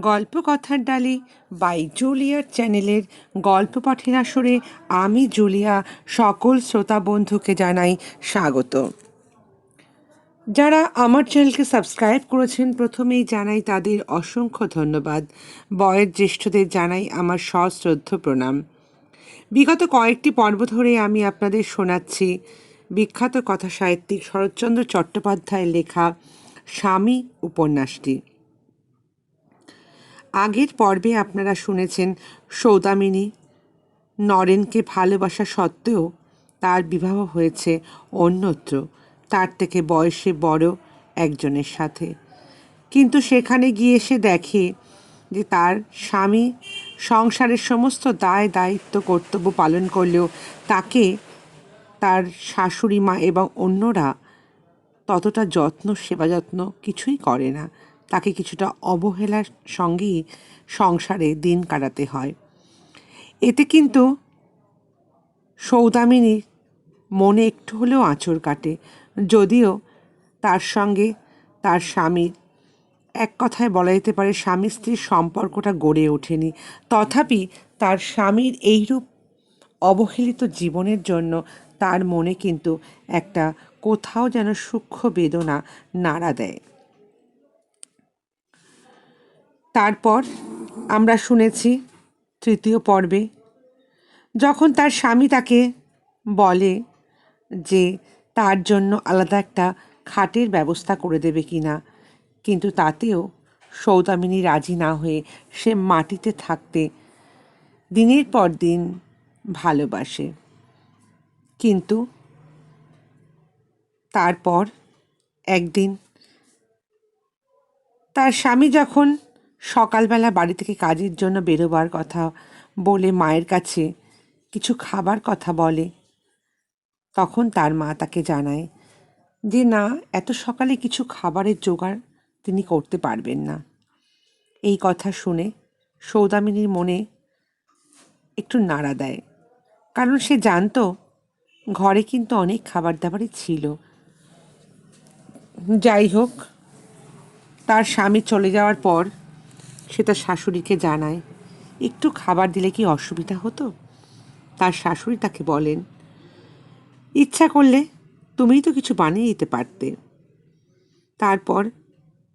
গল্প কথার ডালি বাই জুলিয়ার চ্যানেলের গল্প পাঠের আসরে আমি জুলিয়া সকল শ্রোতা বন্ধুকে জানাই স্বাগত। যারা আমার চ্যানেলকে সাবস্ক্রাইব করেছেন, প্রথমেই জানাই তাদের অসংখ্য ধন্যবাদ। বয়ের জ্যেষ্ঠদের জানাই আমার সশ্রদ্ধ প্রণাম। বিগত কয়েকটি পর্ব ধরে আমি আপনাদের শোনাচ্ছি বিখ্যাত কথা সাহিত্যিক শরৎচন্দ্র চট্টোপাধ্যায়ের লেখা স্বামী উপন্যাসটি। আগের পর্বে আপনারা শুনেছেন সৌদামিনী নরেনকে ভালোবাসা সত্ত্বেও তার বিবাহ হয়েছে অন্যত্র। তার থেকে বয়সে বড় একজনের সাথে। কিন্তু সেখানে গিয়ে সে দেখে যে তার স্বামী সংসারের সমস্ত দায় দায়িত্ব কর্তব্য পালন করলেও তাকে তার শাশুড়ি মা এবং অন্যরা ততটা যত্ন সেবা যত্ন কিছুই করে না। তাকে কিছুটা অবহেলার সঙ্গেই সংসারে দিন কাটাতে হয়। এতে কিন্তু সৌদামিনীর মনে একটু হলেও আঁচড় কাটে। যদিও তার সঙ্গে তার স্বামীর এক কথায় বলা যেতে পারে স্বামী স্ত্রীর সম্পর্কটা গড়ে ওঠেনি। তথাপি তার স্বামীর এইরূপ অবহেলিত জীবনের জন্য তার মনে কিন্তু একটা কোথাও যেন সূক্ষ্ম বেদনা নাড়া দেয়। তারপর আমরা শুনেছি তৃতীয় পর্বে, যখন তার স্বামী তাকে বলে যে তার জন্য আলাদা একটা খাটের ব্যবস্থা করে দেবে কি না কিন্তু তাতেও সৌদামিনী রাজি না হয়ে সে মাটিতে থাকতে দিনের পর দিন ভালোবাসে। কিন্তু তারপর একদিন তার স্বামী যখন সকালবেলা বাড়ি থেকে কাজের জন্য বেরোবার কথা বলে মায়ের কাছে কিছু খাবার কথা বলে। তখন তার মা তাকে জানায় যে, না, এত সকালে কিছু খাবারের জোগাড় তিনি করতে পারবেন না। এই কথা শুনে সৌদামিনীর মনে একটু নাড়া দেয়। কারণ সে জানতো ঘরে কিন্তু অনেক খাবার দাবারই ছিল। যাই হোক, তার স্বামী চলে যাওয়ার পর সে তার শাশুড়িকে জানায়, একটু খাবার দিলে কি অসুবিধা হতো? তার শাশুড়ি তাকে বলেন, ইচ্ছা করলে তুমিই তো কিছু বানিয়ে দিতে পারতে। তারপর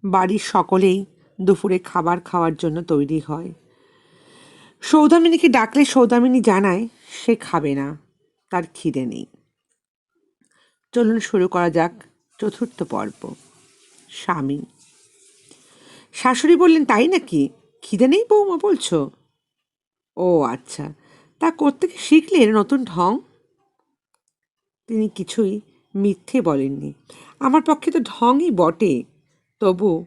বাড়ির সকলেই দুপুরে খাবার খাওয়ার জন্য তৈরি হয়। সৌদামিনীকে ডাকলে সৌদামিনী জানায়, সে খাবে না, তার খিদে নেই। চলুন শুরু করা যাক চতুর্থ পর্ব, স্বামী। শাশুড়ি বললেন, তাই নাকি? খিদে নেই বৌমা বলছো? ও আচ্ছা। তা করতে শিখলে নতুন ঢং? তিনি কিছুই মিথ্যে বলেননি। আমার পক্ষে তো ঢংই বটে। তবু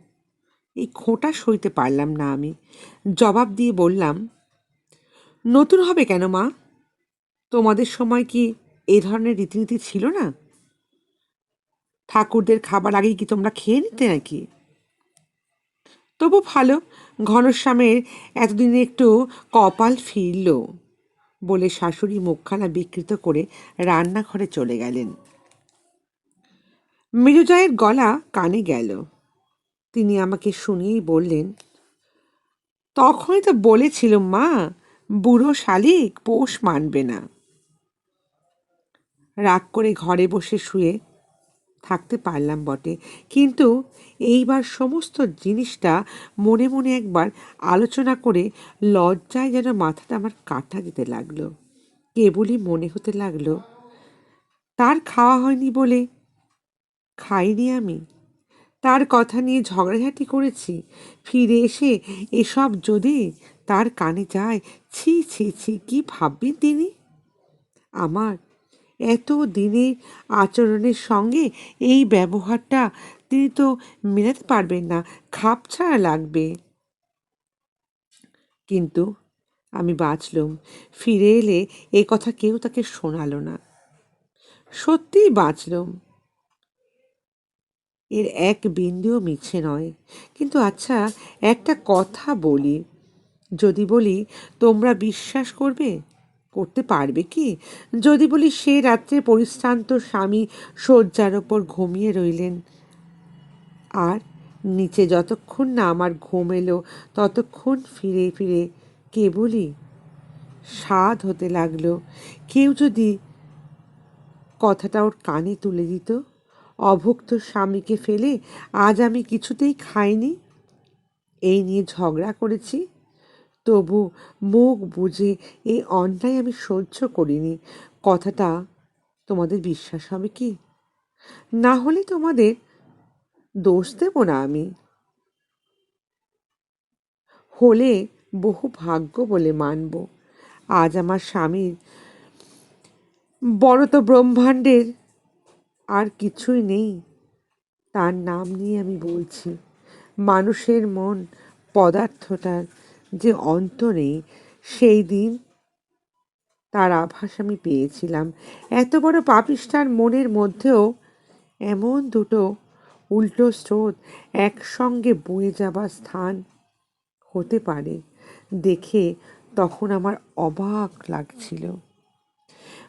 এই খোঁটা সইতে পারলাম না আমি। জবাব দিয়ে বললাম, নতুন হবে কেন মা? তোমাদের সময় কি এই ধরনের রীতিনীতি ছিল না? ঠাকুরদের খাবার আগেই কি তোমরা খেয়ে নিতে নাকি? তবু ভালো, ঘনশ্যামের এতদিনে একটু কপাল ফিরল বলে শাশুড়ি মুখখানা বিকৃত করে রান্নাঘরে চলে গেলেন। মৃদুজয়ের গলা কানে গেল। তিনি আমাকে শুনিয়েই বললেন, তখনই তো বলেছিল মা, বুড়ো শালিক পোষ মানবে না। রাগ করে ঘরে বসে শুয়ে থাকতে পারলাম বটে। কিন্তু এইবার সমস্ত জিনিসটা মনে মনে একবার আলোচনা করে লজ্জায় যেন মাথাটা আমার কাটা দিতে লাগল। কেবলই মনে হতে লাগল, তার খাওয়া হয়নি বলে খাইনি আমি। তার কথা নিয়ে ঝগড়াঝাটি করেছি, ফিরে এসে এসব যদি তার কানে যায়, ছি ছি ছি, কি ভাববেন তিনি? আমার এত দিনের আচরণের সঙ্গে এই ব্যবহারটা তিনি তো মেলাতে পারবেন না, খাপ ছাড়া লাগবে। কিন্তু আমি বাঁচলুম, ফিরে এলে এ কথা কেউ তাকে শোনালো না। সত্যিই বাঁচলুম। এর এক বিন্দুও মিছে নয়। কিন্তু আচ্ছা একটা কথা বলি। যদি বলি, তোমরা বিশ্বাস করবে? করতে পারবে কি? যদি বলি সে রাত্রে পরিশ্রান্ত স্বামী শয্যার ওপর ঘুমিয়ে রইলেন। আর নিচে যতক্ষণ না আমার ঘুম এলো, ততক্ষণ ফিরে ফিরে কেবলই স্বাদ হতে লাগল। কেউ যদি কথাটা ওর কানে তুলে দিত, অভুক্ত স্বামীকে ফেলে আজ আমি কিছুতেই খাইনি। এই নিয়ে ঝগড়া করেছি। তবু মুখ বুঝে এই অন্যায় আমি সহ্য করিনি। কথাটা তোমাদের বিশ্বাস হবে কি? না হলে তোমাদের দোষ দেব না আমি। হলে বহু ভাগ্য বলে মানব। আজ আমার স্বামীর বড় তো ব্রহ্মাণ্ডের আর কিছুই নেই। তার নাম নিয়ে আমি বলছি, মানুষের মন পদার্থটার যে অন্ত নেই সেই দিন তার আভাস আমি পেয়েছিলাম। এত বড় পাপিষ্ঠার মনের মধ্যেও এমন দুটো উল্টো স্রোত একসঙ্গে বয়ে যাবার স্থান হতে পারে দেখে তখন আমার অবাক লাগছিল।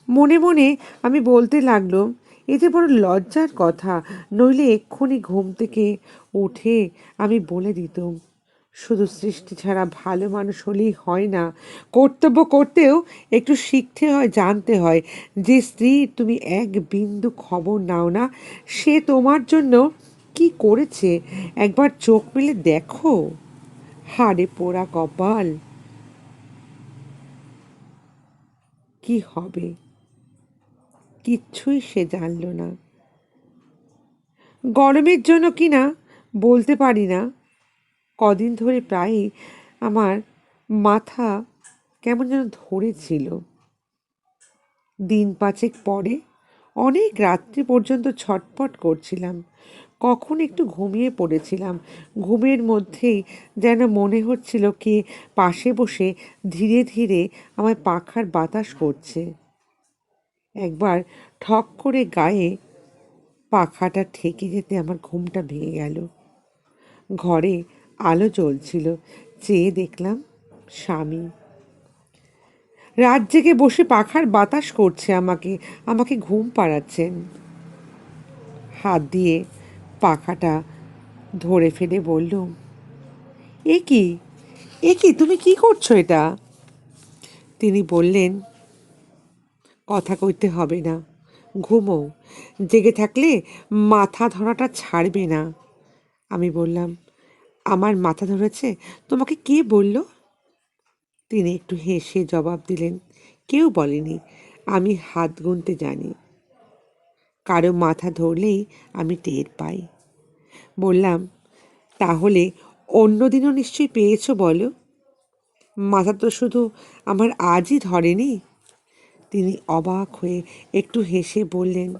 মনে মনে আমি বলতে লাগল এ যে বড় লজ্জার কথা, নইলে এক্ষুনি ঘুম থেকে উঠে আমি বলে দিতাম। শুধু সৃষ্টি ছাড়া ভালো মানুষ হলেই হয় না। কর্তব্য করতেও একটু শিখতে হয়, জানতে হয় যে স্ত্রী, তুমি এক বিন্দু খবর নাও না। সে তোমার জন্য কি করেছে? একবার চোখ মেলে দেখো। হাড়ে পোড়া কপাল। কি হবে? কিচ্ছুই সে জানল না। গরমের জন্য কি না? বলতে পারি না। কদিন ধরে প্রায়ই আমার মাথা কেমন যেন ধরেছিল। দিন পাঁচেক পরে অনেক রাত্রি পর্যন্ত ছটপট করছিলাম। কখন একটু ঘুমিয়ে পড়েছিলাম। ঘুমের মধ্যেই যেন মনে হচ্ছিল কে পাশে বসে ধীরে ধীরে আমার পাখার বাতাস করছে। একবার ঠক করে গায়ে পাখাটা ঠেকে যেতে আমার ঘুমটা ভেঙে গেল। ঘরে আলো জ্বলছিল। চেয়ে দেখলাম স্বামী। রাত জেগে বসে পাখার বাতাস করছে আমাকে আমাকে ঘুম পাড়াচ্ছেন। হাত দিয়ে পাখাটা ধরে ফেলে বললুম এ কি? এ কি? তুমি কি করছ এটা? তিনি বললেন, কথা কইতে হবে না। ঘুমো। জেগে থাকলে মাথা ধরাটা ছাড়বে না। আমি বললাম আমার মাথা ধরেছে? তোমাকে কে বলল? তিনি একটু হেসে জবাব দিলেন, কেউ বলেনি, আমি হাত গুনতে জানি। কারও মাথা ধরলেই আমি টের পাই। বললাম, তাহলে অন্য দিনও নিশ্চয়ই পেয়েছ বলো? মাথা তো শুধু আমার আজই ধরেনি। তিনি অবাক হয়ে একটু হেসে বললেন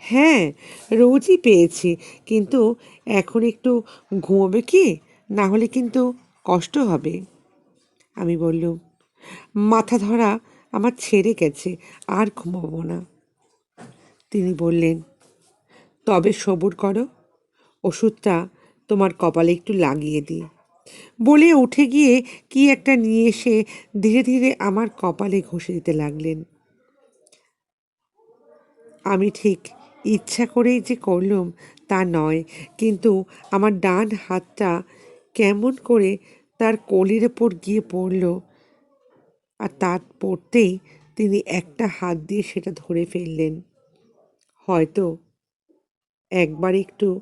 হ্যাঁ রোজই পেয়েছি। কিন্তু এখন একটু ঘুমোবে কি? না হলে কিন্তু কষ্ট হবে। আমি বললুম, মাথা ধরা আমার ছেড়ে গেছে, আর ঘুমাবো না। তিনি বললেন, তবে সবুর করো, ওষুধটা তোমার কপালে একটু লাগিয়ে দিই। বলে উঠে গিয়ে কি একটা নিয়ে এসে ধীরে ধীরে আমার কপালে ঘষে দিতে লাগলেন। আমি ঠিক ইচ্ছা করেই যে করলুম, তা নয়। কিন্তু আমার ডান হাতটা কেমন করে তার কোলের ওপর গিয়ে পড়ল। আর তার পড়তেই তিনি একটা হাত দিয়ে সেটা ধরে ফেললেন। হয়তো একবার একটু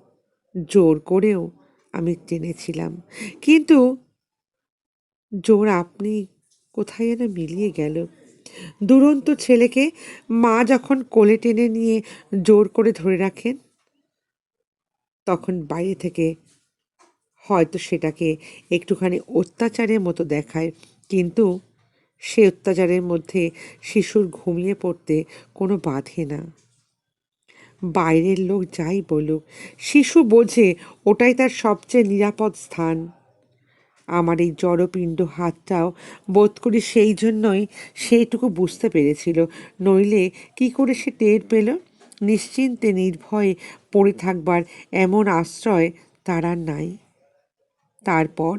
জোর করেও আমি টেনেছিলাম। কিন্তু জোর আপনি কোথায় যেন মিলিয়ে গেল। দুরন্ত ছেলেকে মা যখন কোলে টেনে নিয়ে জোর করে ধরে রাখেন, তখন বাইরে থেকে হয়তো সেটাকে একটুখানি অত্যাচারের মতো দেখায়। কিন্তু সে অত্যাচারের মধ্যে শিশুর ঘুমিয়ে পড়তে কোনো বাধে না। বাইরের লোক যাই বলুক, শিশু বোঝে ওটাই তার সবচেয়ে নিরাপদ স্থান। আমার এই জড়পিণ্ড হাতটাও বোধ করি সেই জন্যই সেইটুকু বুঝতে পেরেছিল। নইলে কি করে সে টের পেল? নিশ্চিন্তে, নির্ভয়ে পড়ে থাকবার এমন আশ্রয় তার আর নাই। তারপর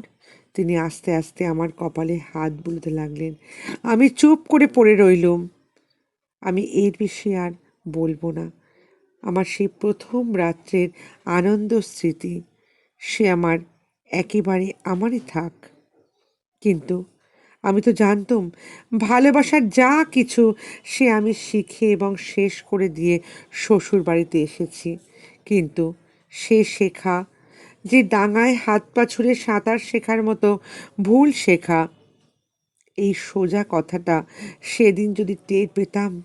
তিনি আস্তে আস্তে আমার কপালে হাত বুলতে লাগলেন। আমি চুপ করে পড়ে রইলুম। আমি এর বেশি আর বলব না। আমার সেই প্রথম রাত্রের আনন্দ স্মৃতি, সে আমার একেবারে আমারই থাক। কিন্তু আমি তো জানতাম, ভালোবাসার যা কিছু সে আমি শিখে এবং শেষ করে দিয়ে শ্বশুর বাড়িতে এসেছি। কিন্তু সে শেখা, যে ডাঙায় হাত পা ছুঁড়ে সাঁতার শেখার মতো ভুল শেখা, এই সোজা কথাটা সেদিন যদি টের পেতাম,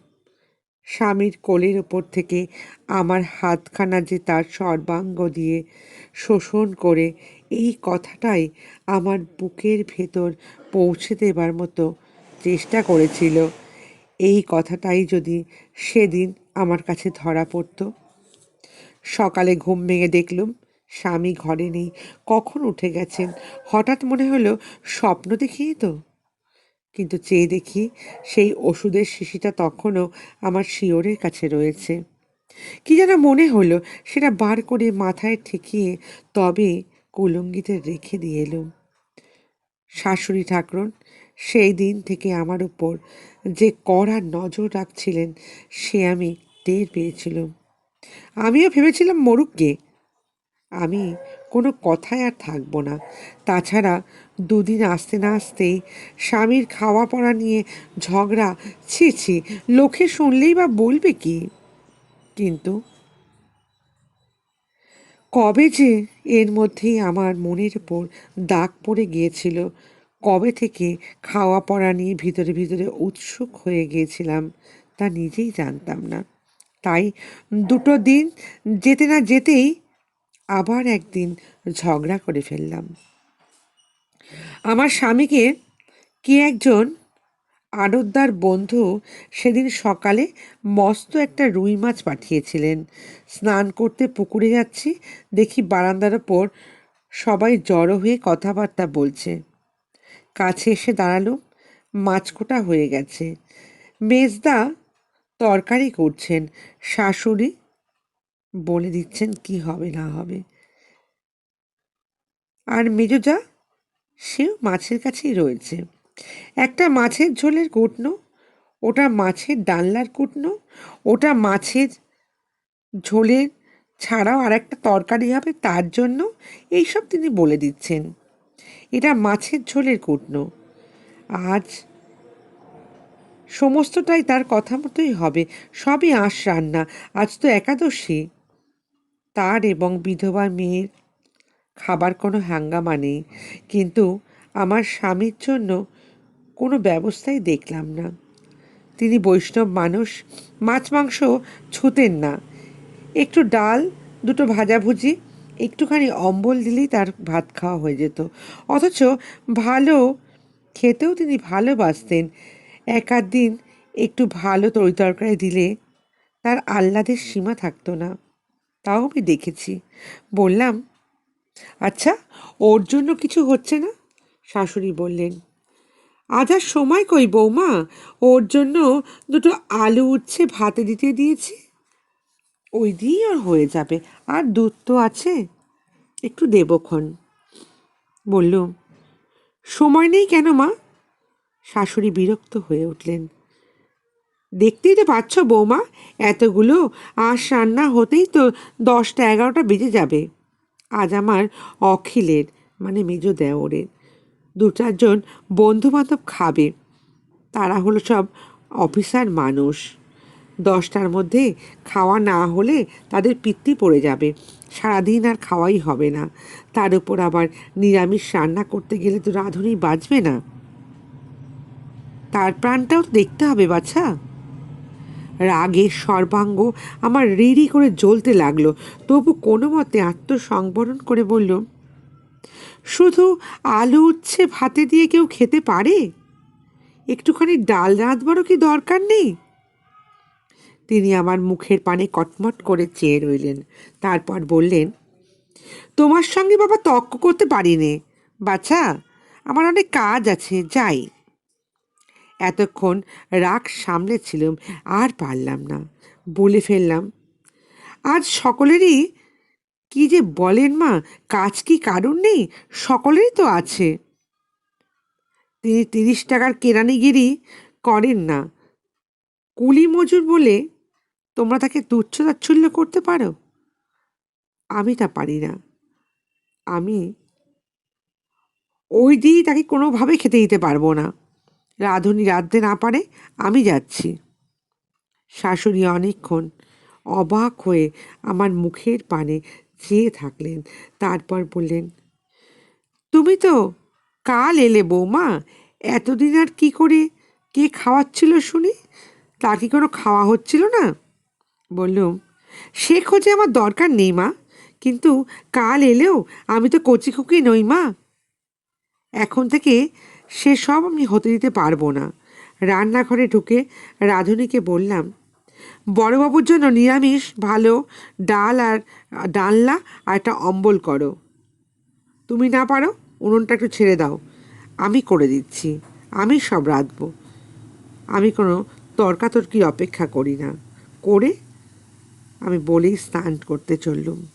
স্বামীর কোলের ওপর থেকে আমার হাতখানা যে তার সর্বাঙ্গ দিয়ে শোষণ করে এই কথাটাই আমার বুকের ভেতর পৌঁছে দেবার মতো চেষ্টা করেছিল। এই কথাটাই যদি সেদিন আমার কাছে ধরা পড়ত। সকালে ঘুম ভেঙে দেখলুম, স্বামী ঘরে নেই, কখন উঠে গেছেন? হঠাৎ মনে হলো স্বপ্ন দেখিয়ে তো। কিন্তু চেয়ে দেখি সেই ওষুধের শিশিটা তখনও আমার শিওরের কাছে রয়েছে। কি যেন মনে হলো সেটা বার করে মাথায় ঠেকিয়ে তবে কুলঙ্গিতে রেখে দিয়ে এলুম। শাশুড়ি ঠাকুরন, সেই দিন থেকে আমার উপর যে কড়া নজর রাখছিলেন, সে আমি টের পেয়েছিলাম। আমিও ভেবেছিলাম মরুককে আমি কোনো কথায় আর থাকব না। তাছাড়া দুদিন আসতে না আসতেই স্বামীর খাওয়া পড়া নিয়ে ঝগড়া, ছি ছি, লোকে শুনলেই বা বলবে কি? কিন্তু কবে যে এর মধ্যেই আমার মনের উপর দাগ পড়ে গিয়েছিল, কবে থেকে খাওয়া পড়া নিয়ে ভিতরে ভিতরে উৎসুক হয়ে গিয়েছিলাম তা নিজেই জানতাম না। তাই দুটো দিন যেতে না যেতেই আবার একদিন ঝগড়া করে ফেললাম। আমার স্বামীকে কে একজন আড়তদার বন্ধু সেদিন সকালে মস্ত একটা রুই মাছ পাঠিয়েছিলেন। স্নান করতে পুকুরে যাচ্ছি, দেখি বারান্দার ওপর সবাই জড়ো হয়ে কথাবার্তা বলছে। কাছে এসে দাঁড়াল মাছকোটা হয়ে গেছে। মেজদা তরকারি করছেন, শাশুড়ি বলে দিচ্ছেন কি হবে না হবে। আর মেজোজা, সেও মাছের কাছেই রয়েছে। একটা মাছের ঝোলের কুটনো, ওটা মাছের ডালনার কুটনো, ওটা মাছের ঝোলের ছাড়াও আর একটা তরকারি হবে তার জন্য, এইসব তিনি বলে দিচ্ছেন। এটা মাছের ঝোলের কুটনো। আজ সমস্তটাই তার কথা মতোই হবে, সবই আঁশ রান্না, আজ তো একাদশী। তার এবং বিধবা মেয়ের খাবার কোনো হাঙ্গামা নেই। কিন্তু আমার স্বামীর জন্য কোনো ব্যবস্থাই দেখলাম না। তিনি বৈষ্ণব মানুষ, মাছ মাংস ছুতেন না। একটু ডাল, দুটো ভাজাভুজি, একটুখানি অম্বল দিলেই তার ভাত খাওয়া হয়ে যেত। অথচ ভালো খেতেও তিনি ভালোবাসতেন। এক আধ দিন একটু ভালো তরি তরকারি দিলে তার আহ্লাদের সীমা থাকতো না। তাও আমি দেখেছি। বললাম আচ্ছা ওর জন্য কিছু হচ্ছে না? শাশুড়ি বললেন আজ আর সময় কই, বৌমা? ওর জন্য দুটো আলু উচ্ছে ভাতে দিতে দিয়েছি। ওই দিয়েই ওর হয়ে যাবে। আর দুধ তো আছে। একটু দেবক্ষণ। বললুম সময় নেই কেন, মা? শাশুড়ি বিরক্ত হয়ে উঠলেন। দেখতেই তো পাচ্ছ, বৌমা, এতগুলো আঁশ রান্না হতেই তো দশটা এগারোটা বেজে যাবে। আজ আমার অখিলের মানে মেজ দেওরের দু চারজন বন্ধু বান্ধব খাবে। তারা হলো সব অফিসার মানুষ। দশটার মধ্যে খাওয়া না হলে তাদের পিত্তি পড়ে যাবে। সারাদিন আর খাওয়াই হবে না। তার উপর আবার নিরামিষ রান্না করতে গেলে তো রাঁধুনি বাঁচবে না। তার প্রাণটাও দেখতে হবে, বাছা। রাগে সর্বাঙ্গ আমার রিড়ি করে জ্বলতে লাগল। তবু কোনো মতে আত্মসংবরণ করে বলল শুধু আলু উচ্ছে ভাতে দিয়ে কেউ খেতে পারে? একটুখানি ডাল রাঁধবারও কি দরকার নেই? তিনি আমার মুখের পানে কটমট করে চেয়ে রইলেন, তারপর বললেন, তোমার সঙ্গে বাবা তর্ক করতে পারি নে বাচ্চা আমার অনেক কাজ আছে, যাই। এতক্ষণ রাগ সামলেছিলাম, আর পারলাম না। বলে ফেললাম, আজ সকলেরই কি যে বলেন মা, কাজ কি কারণ নেই? সকলেরই তো আছে। তিনি তিরিশ টাকার কেরানিগিরি করেন না। কুলি মজুর বলে, তোমরা তাকে তুচ্ছ তাচ্ছল্য করতে পারো? আমি তা পারি না। আমি ওই দিয়েই তাকে কোনোভাবে খেতে দিতে পারব না। রাঁধুনি রাঁধতে না পারে, আমি যাচ্ছি। শাশুড়ি অনেকক্ষণ অবাক হয়ে আমার মুখের পানে চেয়ে থাকলেন। তারপর বললেন, তুমি তো কাল এলে বৌমা, এতদিন আর কি করে? কে খাওয়াচ্ছিল শুনি? তা কি কোনো খাওয়া হচ্ছিল না? বললুম, সে খোঁজে আমার দরকার নেই মা, কিন্তু কাল এলেও আমি তো কচি খুকি নই মা। এখন থেকে সে সব আমি হতে দিতে পারব না। রান্নাঘরে ঢুকে রাঁধুনিকে বললাম বড়বাবুর জন্য নিরামিষ, ভালো, ডাল আর, ডালনা আর একটা অম্বল করো। তুমি না পারো, উনুনটা একটু ছেড়ে দাও। আমি করে দিচ্ছি, আমি সব রাঁধবো। আমি কোনো তর্কাতর্কির অপেক্ষা করি না। করে আমি বলেই স্নান করতে চললুম।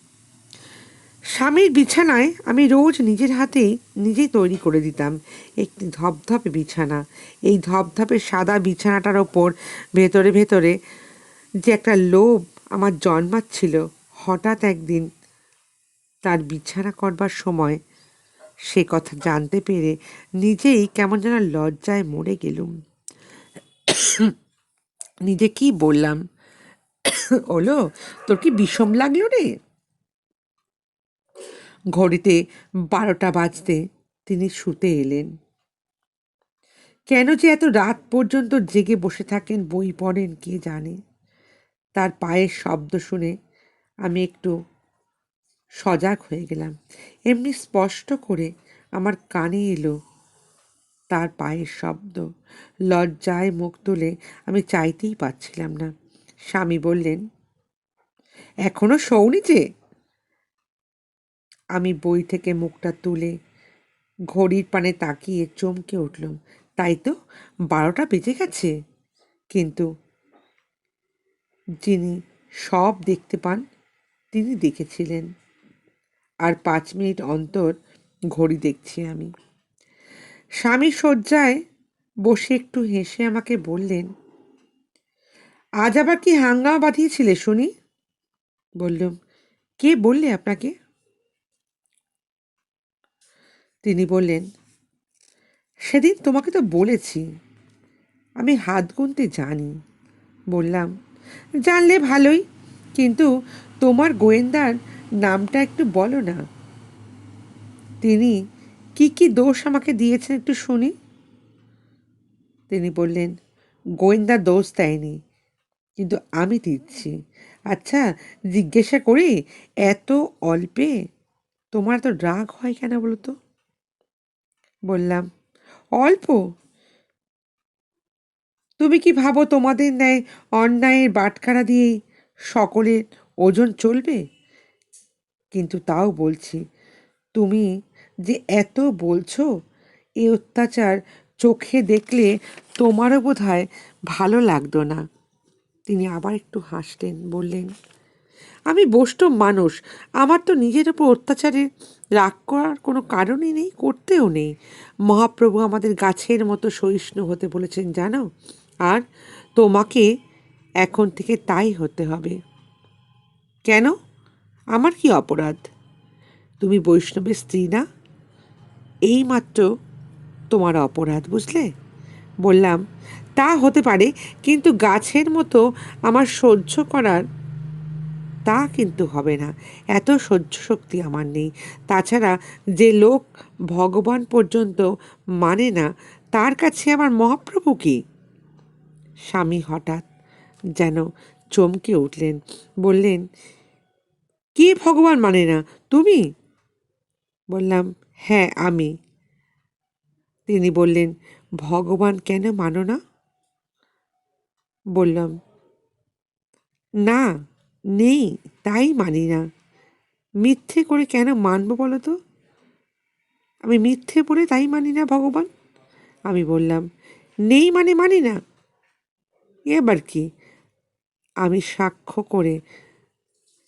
স্বামীর বিছানায় আমি রোজ নিজের হাতেই নিজেই তৈরি করে দিতাম। একটি ধপধপে বিছানা, এই ধপধপে সাদা বিছানাটার ওপর ভেতরে ভেতরে যে একটা লোভ আমার জন্মাচ্ছিল হঠাৎ একদিন তার বিছানা করবার সময় সে কথা জানতে পেরে নিজেই কেমন যেন লজ্জায় মরে গেলুম। নিজে কি বললাম? ওলো, তোর কি বিষম লাগল রে? ঘড়িতে বারোটা বাজতে তিনি শুতে এলেন। কেন যে এত রাত পর্যন্ত জেগে বসে থাকেন বই পড়েন কে জানে? তার পায়ের শব্দ শুনে আমি একটু সজাগ হয়ে গেলাম। এমনি স্পষ্ট করে আমার কানে এলো তার পায়ের শব্দ। লজ্জায় মুখ তুলে আমি চাইতেই পাচ্ছিলাম না। স্বামী বললেন, এখনও শৌনি যে? আমি বই থেকে মুখটা তুলে ঘড়ির পানে তাকিয়ে চমকে উঠলাম। তাই তো, বারোটা বেজে গেছে। কিন্তু যিনি সব দেখতে পান, তিনি দেখেছিলেন। আর পাঁচ মিনিট অন্তর ঘড়ি দেখছি আমি। স্বামী শয্যায় বসে একটু হেসে আমাকে বললেন, আজ আবার কি হাঙ্গামা বাঁধিয়েছিলে শুনি? বললুম কে বললে আপনাকে? তিনি বললেন, সেদিন তোমাকে তো বলেছি, আমি হাত গুনতে জানি। বললাম জানলে ভালোই, কিন্তু তোমার গোয়েন্দার নামটা একটু বলো না। তিনি কি কি দোষ আমাকে দিয়েছেন একটু শুনি। তিনি বললেন, গোয়েন্দা দোষ দেয়নি, কিন্তু আমি দিচ্ছি। আচ্ছা জিজ্ঞাসা করি, এত অল্পে তোমার তো রাগ হয় কেন বলো তো বললাম, অল্প? তুমি কি ভাবো তোমাদের ন্যায় অন্যায়ের বাটখারা দিয়েই সকলের ওজন চলবে? কিন্তু তাও বলছি, তুমি যে এত বলছো, এ অত্যাচার চোখে দেখলে তোমারও বোধ হয় ভালো লাগতো না। তিনি আবার একটু হাসলেন, বললেন, আমি বষ্ট মানুষ, আমার তো নিজের ওপর অত্যাচারে রাগ করার কোনো কারণই নেই, করতেও নেই। মহাপ্রভু আমাদের গাছের মতো সহিষ্ণু হতে বলেছেন, জানো? আর তোমাকে এখন থেকে তাই হতে হবে। কেন? আমার কি অপরাধ? তুমি বৈষ্ণবের স্ত্রী না? এইমাত্র তোমার অপরাধ, বুঝলে? বললাম, তা হতে পারে, কিন্তু গাছের মতো আমার সহ্য করার তা কিন্তু হবে না। এত সহ্য শক্তি আমার নেই। তাছাড়া যে লোক ভগবান পর্যন্ত মানে না, তার কাছে আমার মহাপ্রভু কি? স্বামী হঠাৎ যেন চমকে উঠলেন, বললেন, কে ভগবান মানে না, তুমি? বললাম হ্যাঁ আমি। তিনি বললেন, ভগবান কেন মানো না? বললাম, না, নেই, তাই মানি না। মিথ্যে করে কেন মানবো বলো তো? আমি মিথ্যে বলে তাই মানি না ভগবান? আমি বললাম, নেই মানে মানি না। এবার কি? আমি সাক্ষ্য করে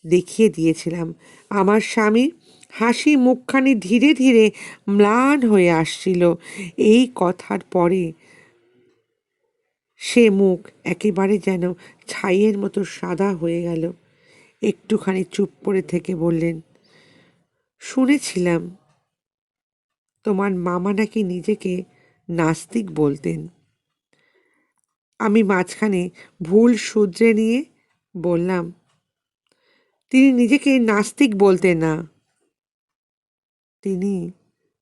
দেখিয়ে দিয়েছিলাম। আমার স্বামী হাসি মুখখানি ধীরে ধীরে ম্লান হয়ে আসছিল। এই কথার পরে সে মুখ একেবারে যেন ছাইয়ের মতো সাদা হয়ে গেল। একটুখানি চুপ করে থেকে বললেন, শুনেছিলাম তোমার মামা নাকি নিজেকে নাস্তিক বলতেন। আমি মাঝখানে ভুল শুধরে নিয়ে বললাম, তিনি নিজেকে নাস্তিক বলতেন না। তিনি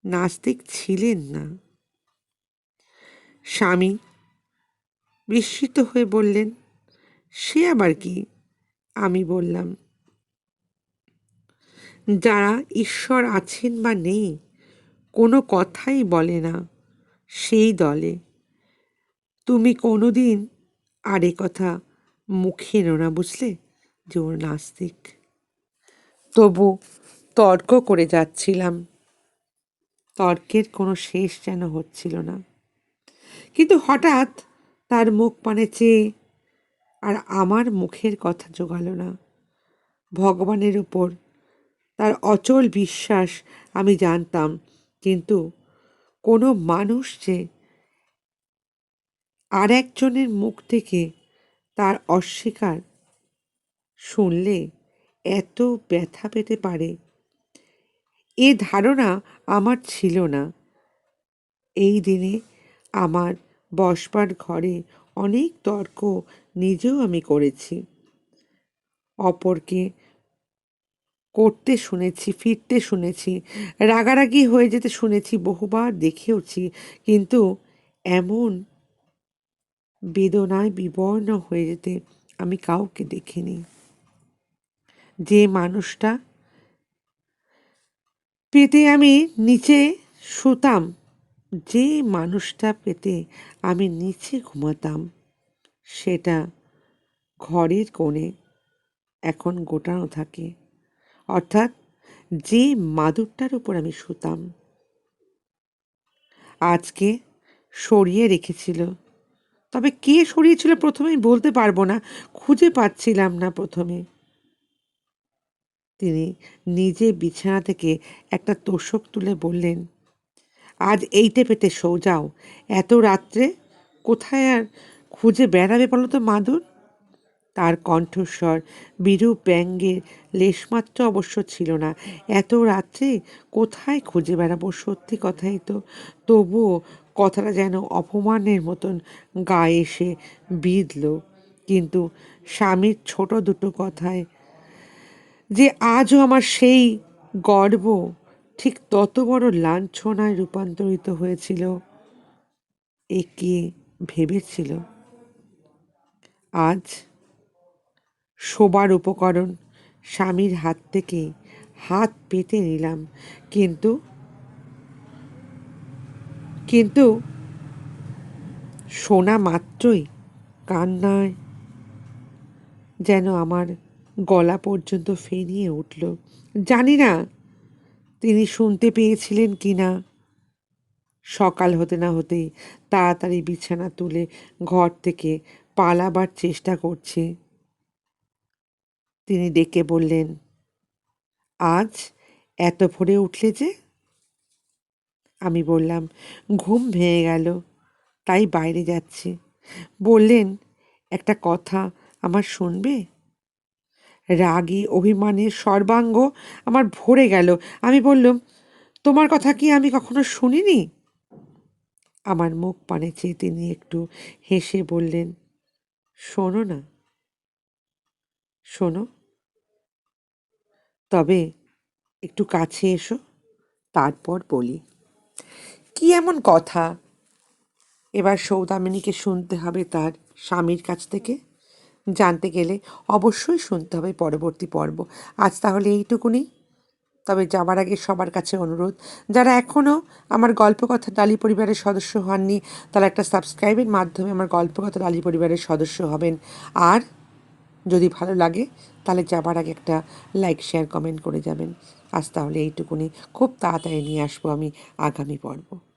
নাস্তিক ছিলেন না। স্বামী বিস্মিত হয়ে বললেন, সে আবার কি? আমি বললাম, যারা ঈশ্বর আছেন বা নেই, কোনো কথাই বলে না সেই দলে। তুমি কোনো দিন আর কথা মুখে এনো না বুঝলে যে ওর নাস্তিক। তবু তর্ক করে যাচ্ছিলাম। তর্কের কোনো শেষ যেন হচ্ছিল না। কিন্তু হঠাৎ তার মুখ পানে চেয়ে আর আমার মুখের কথা জোগালো না। ভগবানের উপর তার অচল বিশ্বাস আমি জানতাম, কিন্তু কোনো মানুষ যে আর একজনের মুখ থেকে তার অস্বীকার শুনলে এত ব্যথা পেতে পারে। এ ধারণা আমার ছিল না। এই দিনে আমার বসবার ঘরে অনেক তর্ক নিজেও আমি করেছি। অপরকে করতে শুনেছি, ফিরতে শুনেছি, রাগারাগি হয়ে যেতে শুনেছি, বহুবার দেখেওছি, কিন্তু এমন বেদনায় বিবর্ণ হয়ে যেতে আমি কাউকে দেখিনি। যে মানুষটা পেতে আমি নিচে শুতাম, যে মানুষটা পেতে আমি নিচে ঘুমাতাম, সেটা ঘরের কোণে এখন গোটানো থাকে। অর্থাৎ যে মাদুরটার উপর আমি শুতাম, আজকে সরিয়ে রেখেছিল তবে কে সরিয়েছিল প্রথমেই বলতে পারব না। খুঁজে পাচ্ছিলাম না প্রথমে। তিনি নিজে বিছানা থেকে একটা তোষক তুলে বললেন, আজ এইটে পেতে যাও। এত রাত্রে কোথায় আর খুঁজে বেড়াবে বলো তো, মাদুর? তার কণ্ঠস্বর বিরূপ ব্যঙ্গের লেশমাত্র অবশ্য ছিল না। এত রাত্রে কোথায় খুঁজে বেড়াবো? সত্যি কথাই তো। তবুও কথাটা যেন অপমানের মতন গায়ে এসে বিঁধল। কিন্তু স্বামীর ছোট দুটো কথায় যে আজও আমার সেই গর্ব ঠিক তত বড় লাঞ্ছনায় রূপান্তরিত হয়েছিল, এ কে ভেবেছিল? আজ শোবার উপকরণ স্বামীর হাত থেকে হাত পেতে নিলাম, কিন্তু কিন্তু শোনা মাত্রই কান্নায় যেন আমার গলা পর্যন্ত ফেনিয়ে উঠল। জানি না তিনি শুনতে পেয়েছিলেন কি না। সকাল হতে না হতেই তাড়াতাড়ি বিছানা তুলে ঘর থেকে পালাবার চেষ্টা করছে। তিনি ডেকে বললেন, আজ এত ভোরে উঠলে যে আমি বললাম, ঘুম ভেঙে গেল, তাই বাইরে যাচ্ছি। বললেন, একটা কথা আমার শুনবে? রাগী অভিমানের সর্বাঙ্গ আমার ভরে গেল। আমি বললাম, তোমার কথা কি আমি কখনো শুনিনি? আমার মুখ পানে চেয়ে তিনি একটু হেসে বললেন, শোনো না। শোনো? তবে একটু কাছে এসো, তারপর বলি। কি এমন কথা? এবার সৌদামিনীকে শুনতে হবে তার স্বামীর কাছ থেকে। জানতে গেলে অবশ্যই শুনতে হবে পরবর্তী পর্ব। আজ তাহলে এইটুকুনি। তবে যাবার আগে সবার কাছে অনুরোধ, যারা এখনও আমার গল্পকথা ডালি পরিবারের সদস্য হননি, তারা একটা সাবস্ক্রাইবের মাধ্যমে আমার গল্পকথা ডালি পরিবারের সদস্য হবেন। আর যদি ভালো লাগে, তাহলে যাবার আগে একটা লাইক, শেয়ার, কমেন্ট করে যাবেন। আজ তাহলে এইটুকুনি। খুব তাড়াতাড়ি নিয়ে আসব আমি আগামী পর্ব।